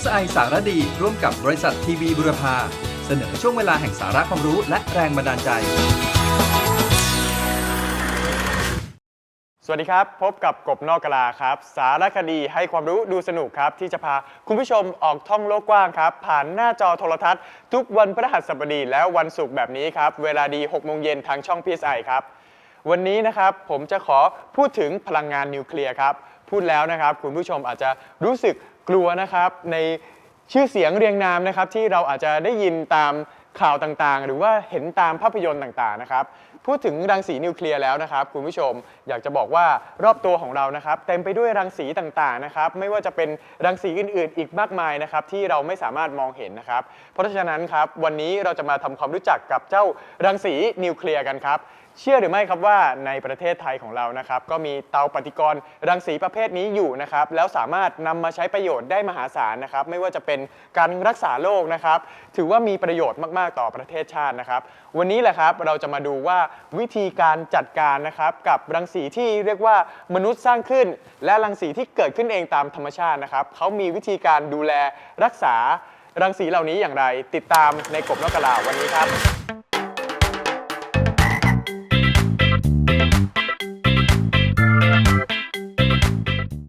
PSI สารดี ร่วมกับบริษัททีวีบุรพา เสนอช่วงเวลาแห่งสาระความรู้และแรงบันดาลใจ สวัสดีครับ พบกับกบนอกกลาครับ สารคดีให้ความรู้ดูสนุกครับ ที่จะพาคุณผู้ชมออกท่องโลกกว้างครับ ผ่านหน้าจอโทรทัศน์ ทุกวันพฤหัสบดีและวันศุกร์แบบนี้ครับ เวลาดี6โมงเย็นทางช่อง PSI ครับ วันนี้นะครับผมจะขอพูดถึงพลังงานนิวเคลียร์ครับ พูดแล้วนะครับ คุณผู้ชมอาจจะรู้สึก กลัวนะครับในชื่อเสียงเรียงนามนะครับที่เราอาจจะได้ยินตามข่าวต่างๆ หรือว่าเห็นตามภาพยนตร์ต่างๆนะครับพูดถึงรังสีนิวเคลียร์แล้วนะครับคุณผู้ชมอยากจะบอกว่ารอบตัวของเรานะครับเต็มไปด้วยรังสีต่างๆนะครับไม่ว่าจะเป็นรังสีอื่นๆ อีกมากมายนะครับที่เราไม่สามารถมองเห็นนะครับ เพราะฉะนั้นครับวันนี้เราจะมาทำความรู้จักกับเจ้ารังสีนิวเคลียร์กันครับ เชื่อหรือไม่ครับว่าในประเทศไทยของเรานะครับก็มีเตาปฏิกรณ์รังสีประเภทนี้อยู่นะครับแล้วสามารถนำมาใช้ประโยชน์ได้มหาศาลนะครับไม่ว่าจะเป็นการรักษาโรคนะครับ ถือว่ามีประโยชน์มาก ๆ ต่อประเทศชาตินะครับ วันนี้แหละครับเราจะมาดูว่าวิธีการจัดการนะครับกับรังสีที่เรียกว่ามนุษย์สร้างขึ้น และรังสีที่เกิดขึ้นเองตามธรรมชาตินะครับเขามีวิธีการดูแลรักษารังสีเหล่านี้อย่างไร ติดตามในกบนกกะลาวันนี้ครับ